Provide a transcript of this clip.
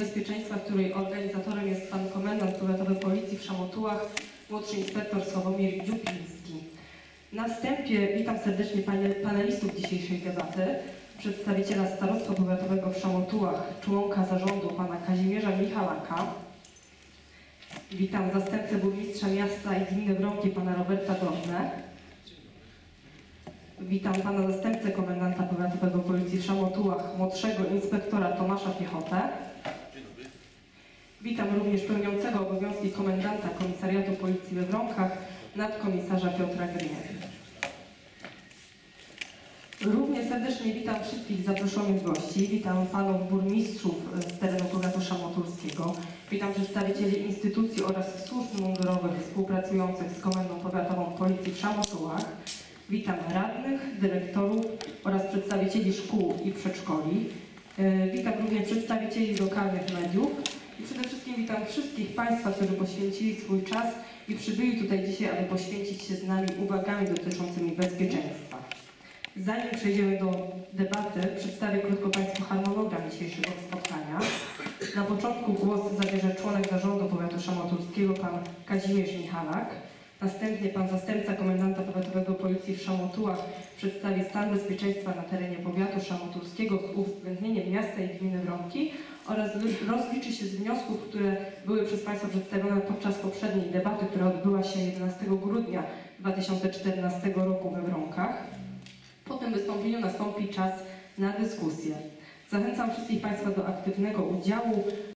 Bezpieczeństwa, której organizatorem jest Pan Komendant Powiatowy Policji w Szamotułach, młodszy inspektor Sławomir Dziupiński. Na wstępie witam serdecznie panelistów dzisiejszej debaty, przedstawiciela Starostwa Powiatowego w Szamotułach, członka zarządu Pana Kazimierza Michalaka. Witam zastępcę burmistrza miasta i gminy Wrąki, Pana Roberta Dornę. Witam Pana zastępcę komendanta powiatowego Policji w Szamotułach, młodszego inspektora Tomasza Piechotę. Witam również pełniącego obowiązki komendanta Komisariatu Policji we Wronkach, nadkomisarza Piotra Gryniewicza. Równie serdecznie witam wszystkich zaproszonych gości. Witam panów burmistrzów z terenu powiatu szamotulskiego. Witam przedstawicieli instytucji oraz służb mundurowych współpracujących z Komendą Powiatową Policji w Szamotułach. Witam radnych, dyrektorów oraz przedstawicieli szkół i przedszkoli. E, Witam również przedstawicieli lokalnych mediów i przede wszystkim witam wszystkich Państwa, którzy poświęcili swój czas i przybyli tutaj dzisiaj, aby poświęcić się z nami uwagami dotyczącymi bezpieczeństwa. Zanim przejdziemy do debaty, przedstawię krótko Państwu harmonogram dzisiejszego spotkania. Na początku głos zabierze członek zarządu powiatu szamotulskiego, pan Kazimierz Michalak. Następnie pan zastępca komendanta powiatowego policji w Szamotułach przedstawi stan bezpieczeństwa na terenie powiatu szamotulskiego z uwzględnieniem miasta i gminy Wronki oraz rozliczy się z wniosków, które były przez Państwa przedstawione podczas poprzedniej debaty, która odbyła się 11 grudnia 2014 roku we Wronkach. Po tym wystąpieniu nastąpi czas na dyskusję. Zachęcam wszystkich Państwa do aktywnego udziału.